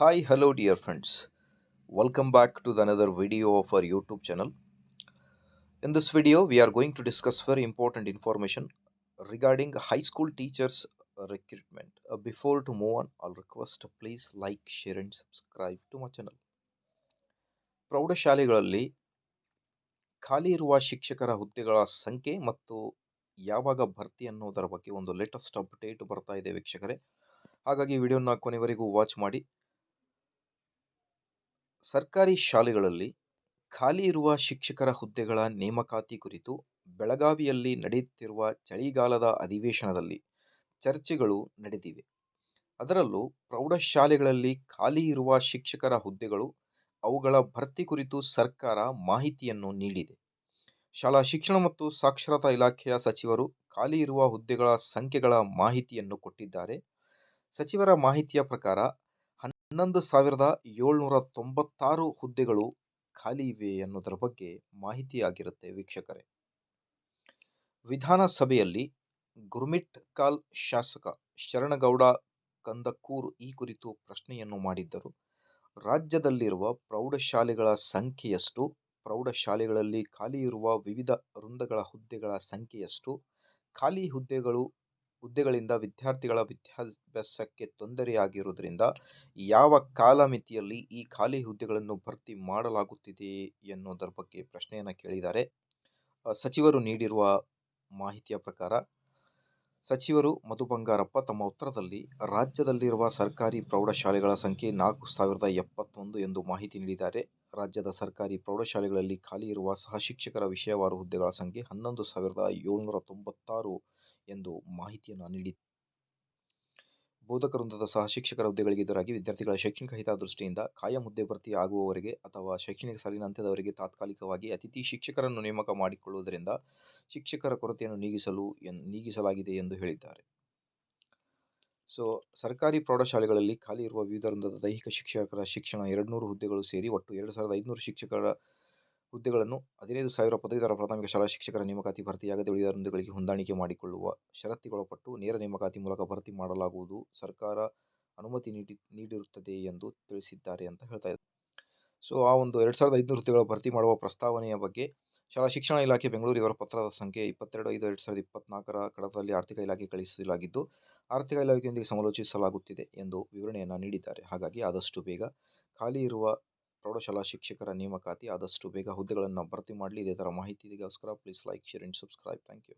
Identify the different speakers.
Speaker 1: Hi hello dear friends welcome back to the another video for our YouTube channel in this video we are going to discuss very important information regarding high school teachers recruitment before to move on all request please like share and subscribe to my channel ಪ್ರೌಢಶಾಲೆಗಳಲ್ಲಿ ಖಾಲಿ ಇರುವ ಶಿಕ್ಷಕರ ಹುದ್ದೆಗಳ ಸಂಖ್ಯೆ ಮತ್ತು ಯಾವಾಗ ಭರ್ತಿ ಅನ್ನೋದರ ಬಗ್ಗೆ ಒಂದು ಲೇಟೆಸ್ಟ್ ಅಪ್ಡೇಟ್ ಬರ್ತಾ ಇದೆ ವೀಕ್ಷಕರೇ. ಹಾಗಾಗಿ ವಿಡಿಯೋನ ಕೊನೆವರೆಗೂ ವಾಚ್ ಮಾಡಿ. ಸರ್ಕಾರಿ ಶಾಲೆಗಳಲ್ಲಿ ಖಾಲಿ ಇರುವ ಶಿಕ್ಷಕರ ಹುದ್ದೆಗಳ ನೇಮಕಾತಿ ಕುರಿತು ಬೆಳಗಾವಿಯಲ್ಲಿ ನಡೆಯುತ್ತಿರುವ ಚಳಿಗಾಲದ ಅಧಿವೇಶನದಲ್ಲಿ ಚರ್ಚೆಗಳು ನಡೆದಿವೆ. ಅದರಲ್ಲೂ ಪ್ರೌಢಶಾಲೆಗಳಲ್ಲಿ ಖಾಲಿ ಇರುವ ಶಿಕ್ಷಕರ ಹುದ್ದೆಗಳು, ಅವುಗಳ ಭರ್ತಿ ಕುರಿತು ಸರ್ಕಾರ ಮಾಹಿತಿಯನ್ನು ನೀಡಿದೆ. ಶಾಲಾ ಶಿಕ್ಷಣ ಮತ್ತು ಸಾಕ್ಷರತಾ ಇಲಾಖೆಯ ಸಚಿವರು ಖಾಲಿ ಇರುವ ಹುದ್ದೆಗಳ ಸಂಖ್ಯೆಗಳ ಮಾಹಿತಿಯನ್ನು ಕೊಟ್ಟಿದ್ದಾರೆ. ಸಚಿವರ ಮಾಹಿತಿಯ ಪ್ರಕಾರ ಹನ್ನೊಂದು ಸಾವಿರದ ಏಳ್ನೂರ ತೊಂಬತ್ತಾರು ಹುದ್ದೆಗಳು ಖಾಲಿ ಇವೆ ಅನ್ನೋದರ ಬಗ್ಗೆ ಮಾಹಿತಿಯಾಗಿರುತ್ತೆ ವೀಕ್ಷಕರೇ. ವಿಧಾನಸಭೆಯಲ್ಲಿ ಗುರ್ಮಿಟ್ ಕಾಲ್ ಶಾಸಕ ಶರಣಗೌಡ ಕಂದಕೂರ್ ಈ ಕುರಿತು ಪ್ರಶ್ನೆಯನ್ನು ಮಾಡಿದ್ದರು. ರಾಜ್ಯದಲ್ಲಿರುವ ಪ್ರೌಢಶಾಲೆಗಳ ಸಂಖ್ಯೆಯಷ್ಟು, ಪ್ರೌಢಶಾಲೆಗಳಲ್ಲಿ ಖಾಲಿ ಇರುವ ವಿವಿಧ ವೃಂದಗಳ ಹುದ್ದೆಗಳ ಸಂಖ್ಯೆಯಷ್ಟು, ಖಾಲಿ ಹುದ್ದೆಗಳು ಹುದ್ದೆಗಳಿಂದ ವಿದ್ಯಾರ್ಥಿಗಳ ವಿದ್ಯಾಭ್ಯಾಸಕ್ಕೆ ತೊಂದರೆಯಾಗಿರುವುದರಿಂದ ಯಾವ ಕಾಲಮಿತಿಯಲ್ಲಿ ಈ ಖಾಲಿ ಹುದ್ದೆಗಳನ್ನು ಭರ್ತಿ ಮಾಡಲಾಗುತ್ತಿದೆ ಎನ್ನುವುದರ ಬಗ್ಗೆ ಪ್ರಶ್ನೆಯನ್ನು ಕೇಳಿದ್ದಾರೆ. ಸಚಿವರು ನೀಡಿರುವ ಮಾಹಿತಿಯ ಪ್ರಕಾರ ಸಚಿವರು ಮಧು ಬಂಗಾರಪ್ಪ ತಮ್ಮ ಉತ್ತರದಲ್ಲಿ, ರಾಜ್ಯದಲ್ಲಿರುವ ಸರ್ಕಾರಿ ಪ್ರೌಢಶಾಲೆಗಳ ಸಂಖ್ಯೆ ನಾಲ್ಕು ಸಾವಿರದ ಎಪ್ಪತ್ತೊಂದು ಎಂದು ಮಾಹಿತಿ ನೀಡಿದ್ದಾರೆ. ರಾಜ್ಯದ ಸರ್ಕಾರಿ ಪ್ರೌಢಶಾಲೆಗಳಲ್ಲಿ ಖಾಲಿ ಇರುವ ಸಹ ಶಿಕ್ಷಕರ ವಿಷಯವಾರು ಹುದ್ದೆಗಳ ಸಂಖ್ಯೆ ಹನ್ನೊಂದು ಸಾವಿರದ ಏಳ್ನೂರ ತೊಂಬತ್ತಾರು ಎಂದು ಮಾಹಿತಿಯನ್ನು ನೀಡಿತು ಬೋಧಕವೃಂದದ ಸಹ ಶಿಕ್ಷಕರ ಹುದ್ದೆಗಳಿಗೆ ಎದುರಾಗಿ ವಿದ್ಯಾರ್ಥಿಗಳ ಶೈಕ್ಷಣಿಕ ಹಿತದೃಷ್ಟಿಯಿಂದ ಕಾಯಂ ಹುದ್ದೆ ಭರ್ತಿ ಆಗುವವರೆಗೆ ಅಥವಾ ಶೈಕ್ಷಣಿಕ ಸಾಲಿನ ಅಂತ್ಯದವರೆಗೆ ತಾತ್ಕಾಲಿಕವಾಗಿ ಅತಿಥಿ ಶಿಕ್ಷಕರನ್ನು ನೇಮಕ ಮಾಡಿಕೊಳ್ಳುವುದರಿಂದ ಶಿಕ್ಷಕರ ಕೊರತೆಯನ್ನು ನೀಗಿಸಲು ನೀಗಿಸಲಾಗಿದೆ ಎಂದು ಹೇಳಿದ್ದಾರೆ. ಸೊ, ಸರ್ಕಾರಿ ಪ್ರೌಢಶಾಲೆಗಳಲ್ಲಿ ಖಾಲಿ ಇರುವ ವಿವಿಧ ವೃಂದದ ದೈಹಿಕ ಶಿಕ್ಷಕರ ಶಿಕ್ಷಣ ಎರಡು ನೂರು ಹುದ್ದೆಗಳು ಸೇರಿ ಒಟ್ಟು ಎರಡು ಸಾವಿರದ ಐದುನೂರು ಶಿಕ್ಷಕರ ಹುದ್ದೆಗಳನ್ನು ಹದಿನೈದು ಸಾವಿರ ಪದವೀಧರ ಪ್ರಾಥಮಿಕ ಶಾಲಾ ಶಿಕ್ಷಕರ ನೇಮಕಾತಿ ಭರ್ತಿಯಾಗದೆ ಉಳಿದ ಹುದ್ದೆಗಳಿಗೆ ಹೊಂದಾಣಿಕೆ ಮಾಡಿಕೊಳ್ಳುವ ಷರತ್ತಿಗೊಳಪಟ್ಟು ನೇರ ನೇಮಕಾತಿ ಮೂಲಕ ಭರ್ತಿ ಮಾಡಲಾಗುವುದು ಸರ್ಕಾರ ಅನುಮತಿ ನೀಡಿ, ನೀಡಿರುತ್ತದೆ ಎಂದು ತಿಳಿಸಿದ್ದಾರೆ ಅಂತ ಹೇಳ್ತಾ ಇದ್ದಾರೆ. ಸೊ, ಆ ಒಂದು ಎರಡು ಸಾವಿರದ ಐದುನೂರು ಹುದ್ದೆಗಳ ಭರ್ತಿ ಮಾಡುವ ಪ್ರಸ್ತಾವನೆಯ ಬಗ್ಗೆ ಶಾಲಾ ಶಿಕ್ಷಣ ಇಲಾಖೆ ಬೆಂಗಳೂರು ಇವರ ಪತ್ರದ ಸಂಖ್ಯೆ ಇಪ್ಪತ್ತೆರಡು, ಐದು, ಎರಡು ಸಾವಿರದ ಇಪ್ಪತ್ನಾಲ್ಕರ ಕಡತದಲ್ಲಿ ಆರ್ಥಿಕ ಇಲಾಖೆ ಕಳಿಸಲಾಗಿದ್ದು ಆರ್ಥಿಕ ಇಲಾಖೆಯೊಂದಿಗೆ ಸಮಾಲೋಚಿಸಲಾಗುತ್ತಿದೆ ಎಂದು ವಿವರಣೆಯನ್ನು ನೀಡಿದ್ದಾರೆ. ಹಾಗಾಗಿ ಆದಷ್ಟು ಬೇಗ ಖಾಲಿ ಇರುವ ಪ್ರೌಢಶಾಲಾ ಶಿಕ್ಷಕರ ನೇಮಕಾತಿ ಆದಷ್ಟು ಬೇಗ ಹುದ್ದೆಗಳನ್ನು ಭರ್ತಿ ಮಾಡಲಿ. ಇದೇ ಥರ ಮಾಹಿತಿಗೋಸ್ಕರ please like share and subscribe thank you